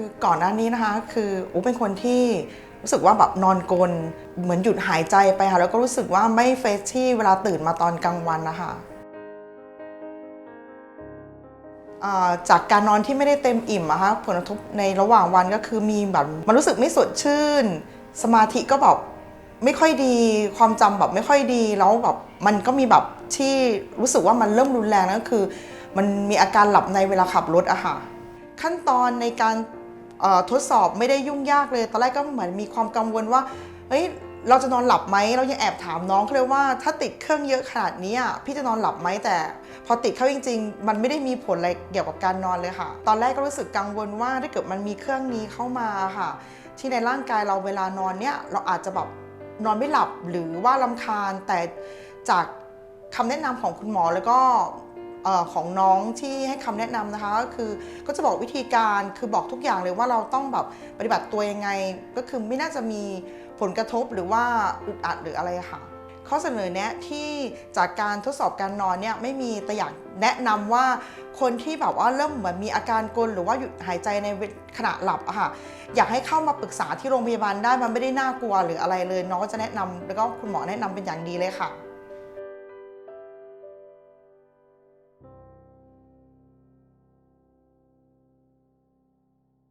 คือก่อนหน้านี้นะคะ คืออูเป็นคนที่รู้สึกว่าแบบนอนกลนเหมือนหยุดหายใจไปค่ะแล้วก็รู้สึกว่าไม่เฟรชที่เวลาตื่นมาตอนกลางวันนะคะจากการนอนที่ไม่ได้เต็มอิ่มอะคะผลกระทบในระหว่างวันก็คือมีแบบมันรู้สึกไม่สดชื่น สมาธิก็แบบไม่ค่อยดีความจำแบบไม่ค่อยดีแล้วแบบมันก็มีแบบที่รู้สึกว่ามันเริ่มรุนแรงก็คือ มันมีอาการหลับในเวลาขับรถอะค่ะขั้นตอนในการ ทดสอบไม่ได้ยุ่งยากเลย ตอนแรกก็เหมือนมีความกังวลว่า เฮ้ย เราจะนอนหลับไหม เรายังแอบถามน้องเขาเลยว่า ถ้าติดเครื่องเยอะขนาดนี้อะพี่จะนอนหลับไหมแต่ พอติดเข้าจริง ๆ มันไม่ได้มีผลอะไรเกี่ยวกับการนอนเลยค่ะ ตอนแรกก็รู้สึกกังวลว่าถ้าเกิดมันมีเครื่องนี้เข้ามาค่ะ ที่ในร่างกายเราเวลานอนเนี่ยเราอาจจะแบบนอนไม่หลับหรือว่าลำคาญแต่จากคำแนะนำของคุณหมอแล้วก็ ของน้องที่ให้คำแนะนำนะคะก็คือก็จะบอกวิธีการคือบอกทุกอย่างเลยว่าเราต้องแบบปฏิบัติตัวยังไง ก็คือไม่น่าจะมีผลกระทบหรือว่าอึดอัดหรืออะไรค่ะ ข้อเสนอแนะที่จากการทดสอบการนอนเนี่ยไม่มีแต่อย่ากแนะนำว่าคนที่แบบว่าเริ่มเหมือนมีอาการกลนหรือว่าหยุดหายใจในขณะหลับอะค่ะอยากให้เข้ามาปรึกษาที่โรงพยาบาลได้มันไม่ได้น่ากลัวหรืออะไรเลยน้องก็จะแนะนำแล้วก็คุณหมอแนะนำเป็นอย่างดีเลยค่ะ